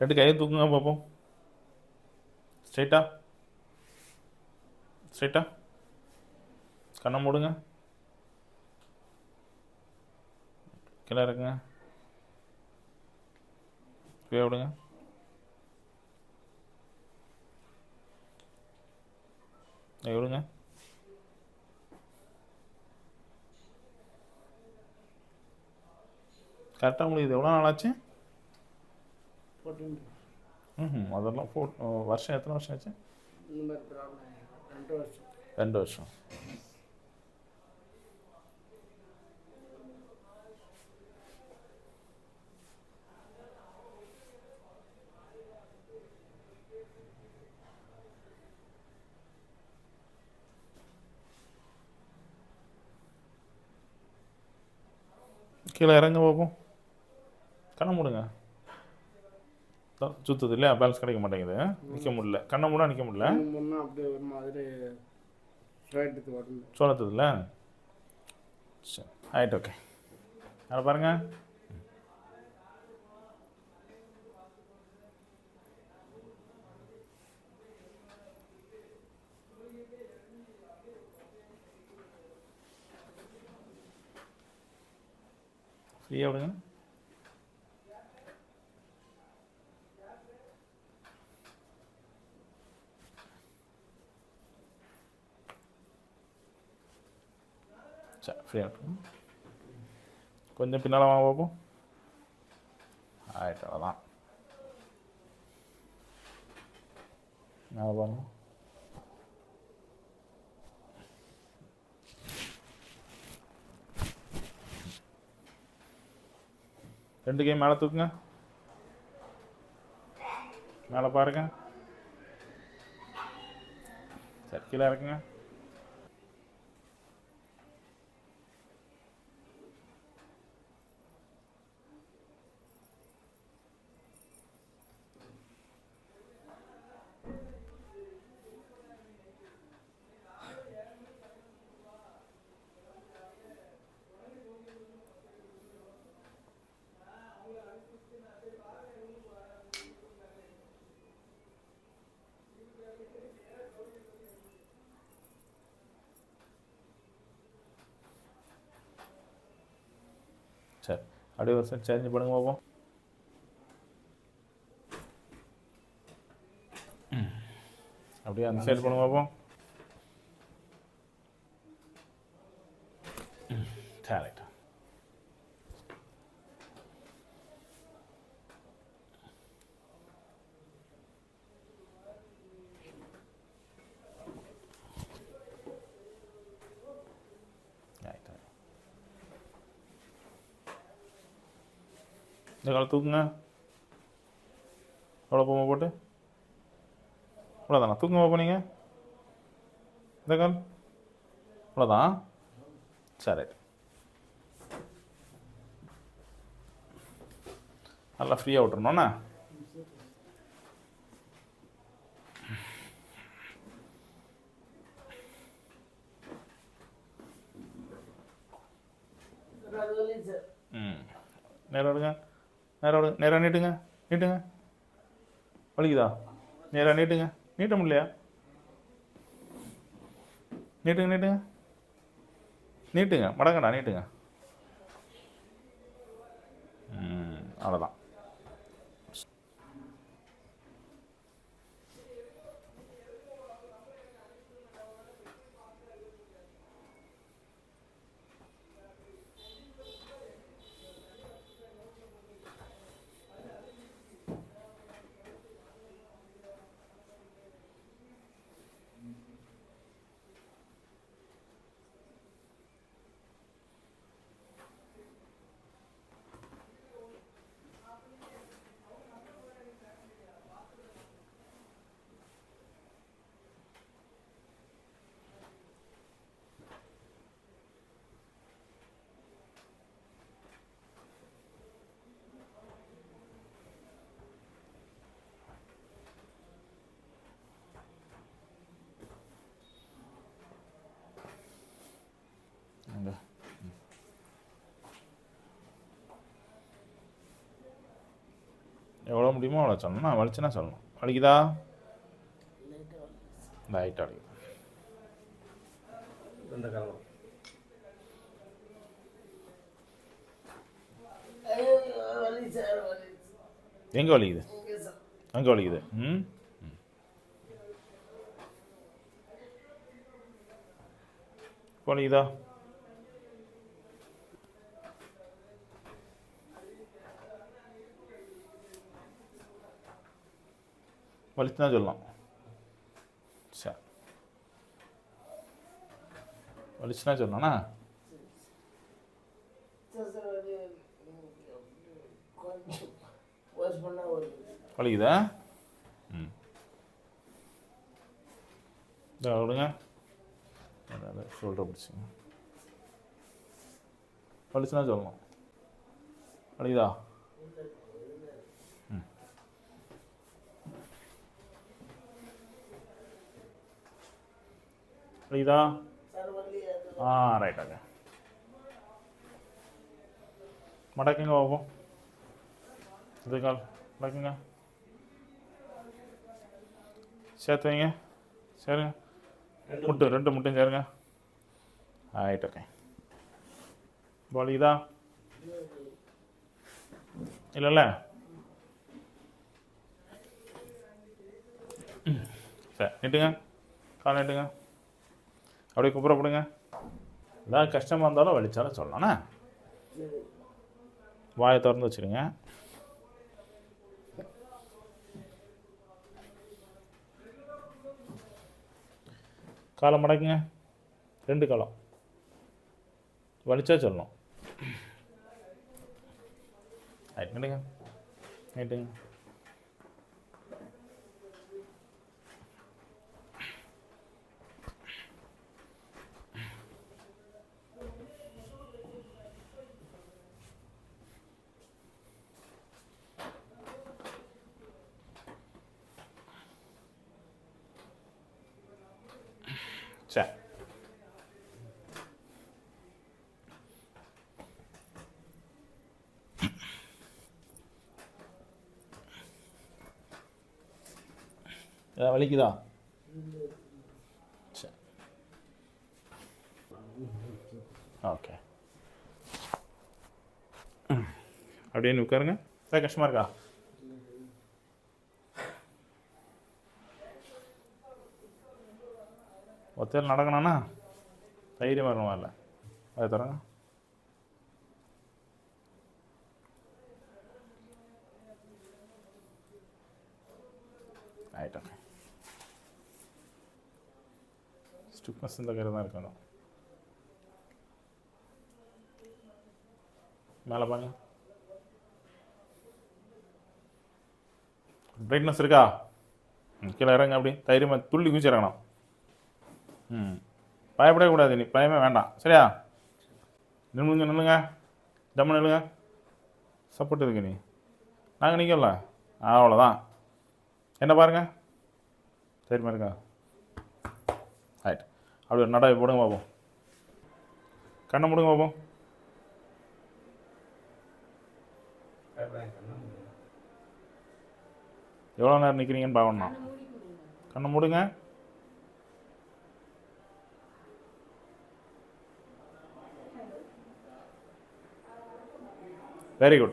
ரெண்டு கையை தூக்குங்க பார்ப்போம் ஸ்ட்ரைட்டா ஸ்ட்ரைட்டா கண்ணை மூடுங்க. கீழே இருக்குங்க கீழே விடுங்க. விடுங்க. கரெக்டாக உங்களுக்கு இது எவ்வளோ நாள் ம் அதெல்லாம் ஃபோ வருஷம் எத்தனை வருஷம் ஆச்சு? இந்த மாதிரி ப்ராப்ளம் ரெண்டு வருஷம். ரெண்டு வருஷம். கீழே இறங்க பார்ப்போம் கண்ணை மூடுங்க. தான் சுத்துது இல்லையா? பேலன்ஸ் கிடைக்க மாட்டேங்குது. நிற்க முடியல. கண்ணை மூட நிற்க முடியல. முன்னே அப்படியே ஒரு மாதிரி சோளத்துதுல? சரி ஆயிட்டு ஓகே அதை பாருங்க? ஃப்ரீயாக விடுங்க. ஃப்ரீயாக விட்டுருங்க கொஞ்சம் பின்னால் வாங்க பார்ப்போம் ஆயிட்டு அவ்வளோதான் மேலே பாருங்க ரெண்டு கை மேலே தூக்குங்க மேலே பாருங்க சரி கீழே இறக்குங்க சரி அப்படியே ஒரு சைட் சேஞ்ச் பண்ணுங்க பார்ப்போம் அப்படியே அந்த சைடு பண்ணுங்க பார்ப்போம் ம், சரி ரைட் ரைட் ரைட் இந்த காலை தூக்குங்க. எவ்வளோ போமா போட்டு? அவ்வளோதானா தூக்குங்க நீங்கள் இந்த கால். அவ்வளோதான் சரி. நல்லா ஃப்ரீயாக விட்டுறணுண்ணா ம். நேரம் விடுங்க நேராக நேராக நீட்டுங்க. நீட்டுங்க. வலிக்குதா? நேராக நீட்டுங்க. நீட்ட முடியலையா? நீட்டுங்க நீட்டுங்க. நீட்டுங்க. மடங்கடா நீட்டுங்க. அவ்வளோதான் எவ்வளோ முடியுமோ அவ்வளோ சொல்லணும். நான் வலிச்சுன்னா சொல்லணும். வலிக்குதா? லைட்டாக வலிக்குது. இந்த எங்கே வலிக்குது? அங்கே வலிக்குது. ம்? வலிக்குதா? வலித்து தான் சொல்லலாம். சரி வலிச்சுனா சொல்லலாம்ண்ணா வலிக்குதா? ம். விடுங்க ஷோல்டர் பிடிச்சிங்க. வலிச்சுனா சொல்லணும். வலிக்குதா? அது ஆ ரைட் ஓகே மடக்குங்க பார்ப்போம் இது கால் மடக்குங்க. சேர்த்து வைங்க. சேருங்க. முட்டு ரெண்டு முட்டையும் சேருங்க. ரைட் ஓகே வலிக்குதா இல்லைல்ல. சரி நீட்டுங்க கால் நீட்டுங்க அப்படியே கூப்பிடப்படுங்க ஏதாவது கஷ்டமாக இருந்தாலும் வலிச்சாலும் சொல்லலாம்ண்ணா வாயை திறந்து வச்சுருங்க. காலம் மடக்குங்க. ரெண்டு காலம். வலிச்சா சொல்லணும். ரைட் நிட்டுங்க நீட்டுங்க சரி ஏதாவது வலிக்குதா சரி ஓகே அப்படியே உட்காருங்க சார் கஷ்டமாக இருக்கா ஒத்தையில் நடக்கணும்னா தைரியமாக இருக்கணும் இல்லை அது தரங்க ஆயிட்டோங்க ஸ்டிப்னஸ் இந்த கரு தான் இருக்கணும். மேலே பாருங்க. பிரைட்னஸ் இருக்கா? கீழே இறங்க அப்படி. தைரியமாக துள்ளி குச்சி இறங்கணும். ம். பயப்படவே கூடாது நீ பயமே வேண்டாம். சரியா? நில்லுங்க நில்லுங்க. ஜம்மு நில்லுங்க. சப்போர்ட் இருக்கு நீ. நாங்கள் நிற்கல அவ்வளோதான் என்ன பாருங்க? சரி மாதிரிக்கா ரைட் அப்படி ஒரு நடை போடுங்க பார்ப்போம் கண்ணை முடுங்க பார்ப்போம் எவ்வளோ நேரம் நிற்கிறீங்கன்னு பார்க்கணும் கண்ணை முடுங்க. very good.